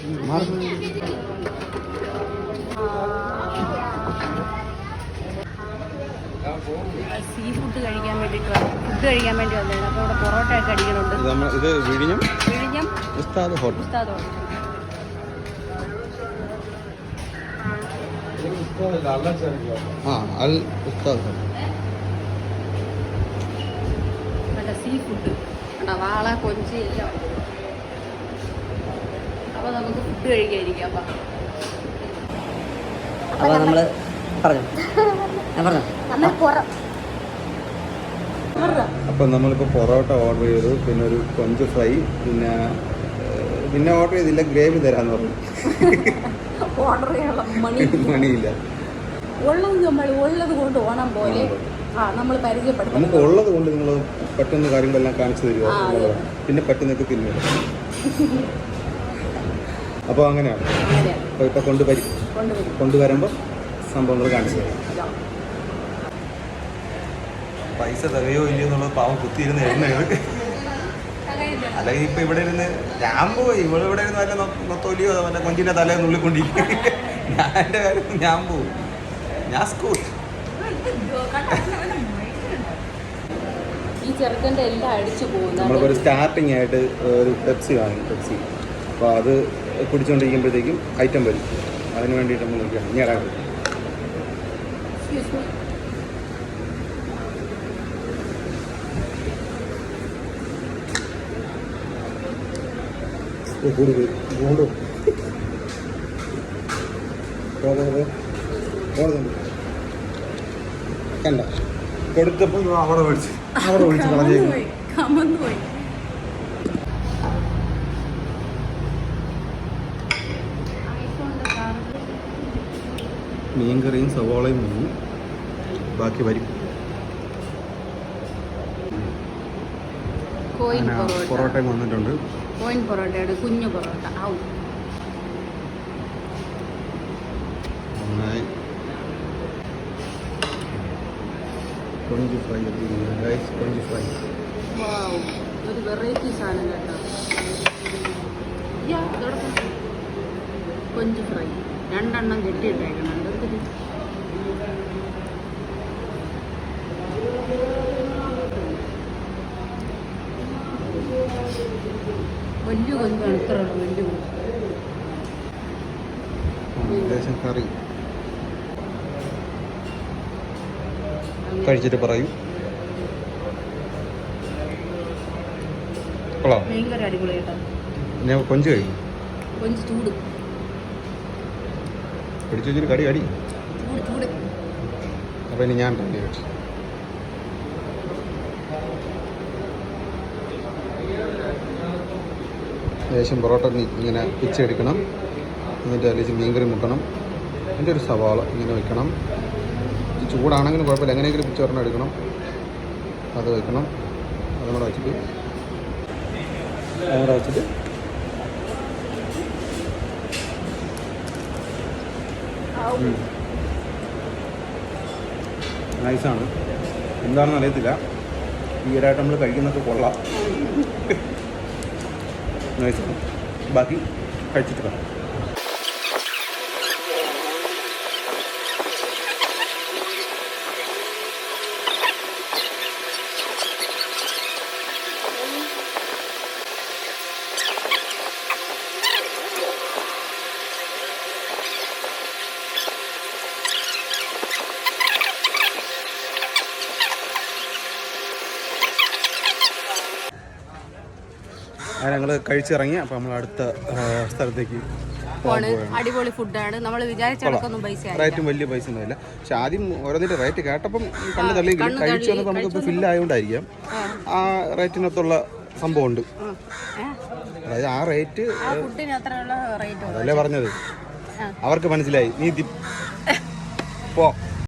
Sea food കഴിക്കാൻ വേണ്ടിയിട്ട് food കഴിക്കാൻ വേണ്ടി വന്നതാണ്. അപ്പോൾ ഇവിടെ പൊറോട്ട ഒക്കെ അടിക്കണുണ്ട്. ഇത് വിഴിഞ്ഞം? വിഴിഞ്ഞം ഉസ്താദ് ഹോട്ടൽ. ഉസ്താദോ ആ അൽ ഉസ്താദ് ഹോട്ടൽ. സീ ഫുഡ് വാള കൊഞ്ചി എല്ലാം. അപ്പോൾ നമുക്ക് ഫുഡ് കഴിക്കാതിരിക്കാം അപ്പം അപ്പോൾ നമ്മൾ പറഞ്ഞു. ഞാൻ പറഞ്ഞു. അപ്പം നമ്മളിപ്പോൾ പൊറോട്ട ഓർഡർ ചെയ്തു. പിന്നെ ഒരു കൊഞ്ച് ഫ്രൈ. പിന്നെ പിന്നെ ഓർഡർ ചെയ്തില്ല. ഗ്രേവി തരാന്ന് പറഞ്ഞു. ഓർഡർ ചെയ്യാനുള്ള മണിയില്ല. ഉള്ളത് നമ്മൾ ഉള്ളത് കൊണ്ട് ഓണം പോലെ ആ നമ്മൾ പരിചയപ്പെടുത്തും. നമുക്ക് ഉള്ളത് കൊണ്ട് നിങ്ങൾ പെട്ടെന്ന് കാര്യങ്ങളെല്ലാം കാണിച്ചു തരുമോ. പിന്നെ പെട്ടെന്നൊക്കെ തിന്നു അപ്പോൾ അങ്ങനെയാണ് അപ്പോൾ ഇപ്പോൾ കൊണ്ടുവരും കൊണ്ടുവരും. കൊണ്ടുവരുമ്പോൾ സംഭവങ്ങൾ കാണിച്ചു തരും. പൈസ തികയോ ഇല്ലയോ എന്നുള്ളത് പാവം കുത്തിയിരുന്ന് എഴുന്നേത് അല്ലെങ്കിൽ ഇപ്പൊ ഇവിടെ ഇരുന്ന് ഞാൻ പോയി. ഇവിടെ ഇവിടെ ഇരുന്ന് വല്ല നൊത്തോലിയോ വല്ല കൊഞ്ചിന്റെ തല നുള്ളിക്കൊണ്ടിരിക്കും ഞാൻ എന്റെ കാര്യം ഞാൻ പോവും. ഞാൻ സ്കൂൾ. ഈ ചെറുക്കന്റെ എല്ലാം അടിച്ചു നമ്മളിപ്പോൾ ഒരു പോകുന്നത് ആയിട്ട് ഒരു പെപ്സി വാങ്ങി പെപ്സി അപ്പോൾ അത് കുടിച്ചുകൊണ്ടിരിക്കുമ്പോഴത്തേക്കും ഐറ്റം വരും. അതിന് വേണ്ടിയിട്ട് നമ്മൾ നോക്കിയാണ് ഇറങ്ങും കൂടി പോയി ഗോണ്ടോ കണ്ട. കൊടുത്തപ്പോൾ അവിടെ വിളിച്ച് അവിടെ വിളിച്ച് കളഞ്ഞേക്കും പോയി കമന്ന് പോയി മീൻകറിയും സവോളയും വന്നു ബാക്കി വരും. പൊറോട്ടയും വന്നിട്ടുണ്ട്. കോയിൻ പൊറോട്ടയുടെ കുഞ്ഞു പൊറോട്ട. ഔ. നന്നായി. കൊഞ്ച് ഫ്രൈ. ഗൈസ് കൊഞ്ച് ഫ്രൈ. ഒരു വെറൈറ്റി സാധനം കേട്ടോ. കൊഞ്ച് ഫ്രൈ. രണ്ടെണ്ണം കെട്ടിയിട്ടേക്കണം എന്തൊരു വലിയ കൊഞ്ചാണ് ഇത്ര വലിയ ഏകദേശം കറി. കഴിച്ചിട്ട് പറയൂ. കൊഞ്ച് കഴിക്കും. കൊഞ്ച് ചൂട്. പിടിച്ചു വെച്ചിട്ട് കടി അടി അപ്പോൾ ഇനി ഞാൻ ട്രൈ വെച്ചു. ലേശം പൊറോട്ട ഇങ്ങനെ പിച്ചെടുക്കണം. എന്നിട്ട് അതിലേക്ക് മീൻകറി മുക്കണം എന്നിട്ട് ഒരു സവാള ഇങ്ങനെ വെക്കണം. ചൂടാണെങ്കിലും കുഴപ്പമില്ല. എങ്ങനെയെങ്കിലും പിച്ച ഒരെണ്ണം എടുക്കണം. അത് വെക്കണം. അതും കൂടെ വെച്ചിട്ട് അതും കൂടെ വെച്ചിട്ട് നൈസാണ് എന്താണെന്ന് അറിയത്തില്ല. ഈയരായിട്ട് നമ്മൾ കഴിക്കുന്നൊക്കെ കൊള്ളാം. നൈസാണ് ബാക്കി കഴിച്ചിട്ട് പറയാം അങ്ങനെ ഞങ്ങൾ കഴിച്ചിറങ്ങി അപ്പോൾ നമ്മൾ അടുത്ത സ്ഥലത്തേക്ക് അടിപൊളി ഫുഡാണ് നമ്മൾ വിചാരിച്ച കണക്കൊന്നും പൈസ. റേറ്റും വലിയ പൈസ ഒന്നുമില്ല പക്ഷെ ആദ്യം ഓരോന്നിന്റെ റേറ്റ് കേട്ടപ്പം കണ്ണ് തള്ളി കഴിച്ചു വന്നപ്പോൾ നമുക്ക് ഫില്ലായോണ്ടായിരിക്കാം ആ. റേറ്റിനകത്തുള്ള സംഭവമുണ്ട്. അതായത് ആ റേറ്റ് അതല്ലേ പറഞ്ഞത്? അവർക്ക് മനസ്സിലായി. നീ പോ.